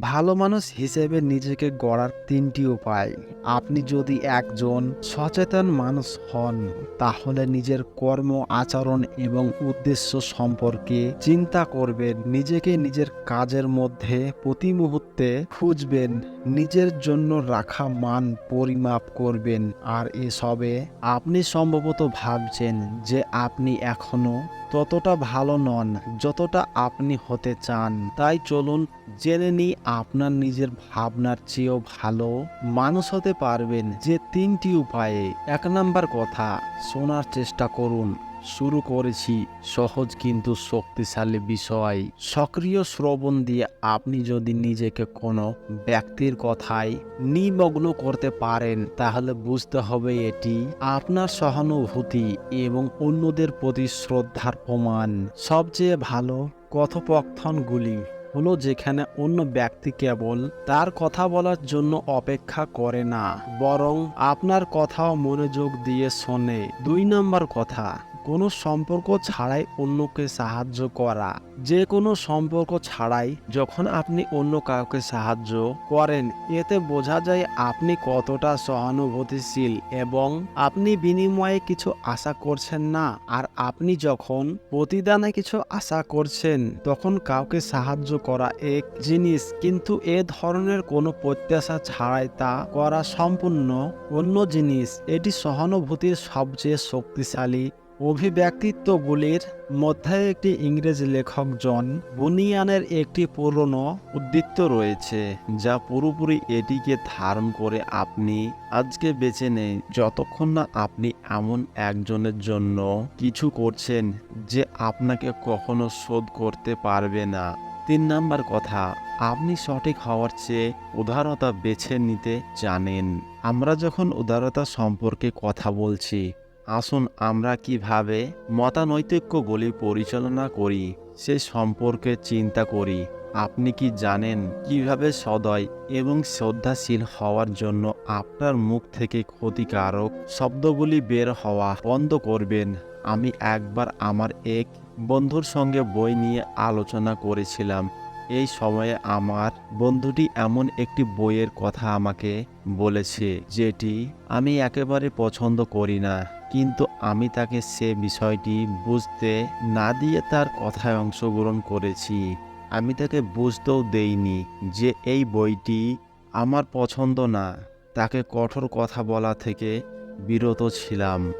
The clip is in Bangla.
ভালো মানুষ হিসেবে নিজেকে গড়ার তিনটি উপায়। আপনি যদি একজন সচেতন মানুষ হন, তাহলে নিজের কর্ম, আচরণ এবং উদ্দেশ্য সম্পর্কে চিন্তা করবেন। নিজেকে নিজের কাজের মধ্যে প্রতি মুহূর্তে খুঁজবেন। নিজের জন্য রাখা মান পরিমাপ করবেন। আর এসবে আপনি সম্ভবত ভাবছেন যে আপনি এখনও ততটা ভালো নন, যতটা আপনি হতে চান। তাই চলুন জেনে নিই আপনার নিজের ভাবনার চেয়েও ভালো মানুষ হতে পারবেন যে তিনটি উপায়ে। এক নাম্বার কথা, শোনার চেষ্টা করুন। শুরু করেছি সহজ কিন্তু শক্তিশালী বিষয়। সক্রিয় শ্রবণ দিয়ে আপনি যদি নিজেকে কোনো ব্যক্তির কথায় নিমগ্ন করতে পারেন, তাহলে বুঝতে হবে এটি আপনার সহানুভূতি এবং অন্যদের প্রতি শ্রদ্ধার প্রমাণ। সবচেয়ে ভালো কথোপকথনগুলি হলো যেখানে অন্য ব্যক্তি কেবল তার কথা বলার জন্য অপেক্ষা করে না, বরং আপনার কথাও মনোযোগ দিয়ে শোনে। দুই নম্বর কথা কোনো সম্পর্ক ছাড়াই অন্যকে সাহায্য করা। যে কোনো সম্পর্ক ছাড়াই যখন আপনি অন্য কাউকে সাহায্য করেন, এতে বোঝা যায় আপনি কতটা সহানুভূতিশীল এবং আপনি বিনিময়ে কিছু আশা করছেন না। আর আপনি যখন প্রতিদানে কিছু আশা করছেন, তখন কাউকে সাহায্য করা এক জিনিস। কিন্তু এ ধরনের কোনো প্রত্যাশা ছাড়াই তা করা সম্পূর্ণ অন্য জিনিস। এটি সহানুভূতির সবচেয়ে শক্তিশালী অভিব্যক্তিত্বগুলির মধ্যে একটি ইংরেজ লেখক জন বুনিয়ানের একটি পুরনো উদ্দীপ্ত রয়েছে, যা পুরোপুরি এটিকে ধারণ করে আপনি আজকে বেছে নেই। যতক্ষণ না আপনি এমন একজনের জন্য কিছু করছেন যে আপনাকে কখনো শোধ করতে পারবে না। তিন নাম্বার কথা, আপনি সঠিক হওয়ার চেয়ে উদারতা বেছে নিতে জানেন। আমরা যখন উদারতা সম্পর্কে কথা বলছি আসুন আমরা কীভাবে মতানৈতিক্যগুলি পরিচালনা করি, সে সম্পর্কে চিন্তা করি। আপনি কি জানেন কীভাবে সদয় এবং শ্রদ্ধাশীল হওয়ার জন্য আপনার মুখ থেকে ক্ষতিকারক শব্দগুলি বের হওয়া বন্ধ করবেন? আমি একবার আমার এক বন্ধুর সঙ্গে বই নিয়ে আলোচনা করেছিলাম। এই সময়ে আমার বন্ধুটি এমন একটি বইয়ের কথা আমাকে বলেছে, যেটি আমি একেবারে পছন্দ করি না। কিন্তু আমি তাকে সে বিষয়টি বুঝতে না দিয়ে তার কথায় অংশগ্রহণ করেছি। আমি তাকে বুঝতেও দেইনি যে এই বইটি আমার পছন্দ না। তাকে কঠোর কথা বলা থেকে বিরত ছিলাম।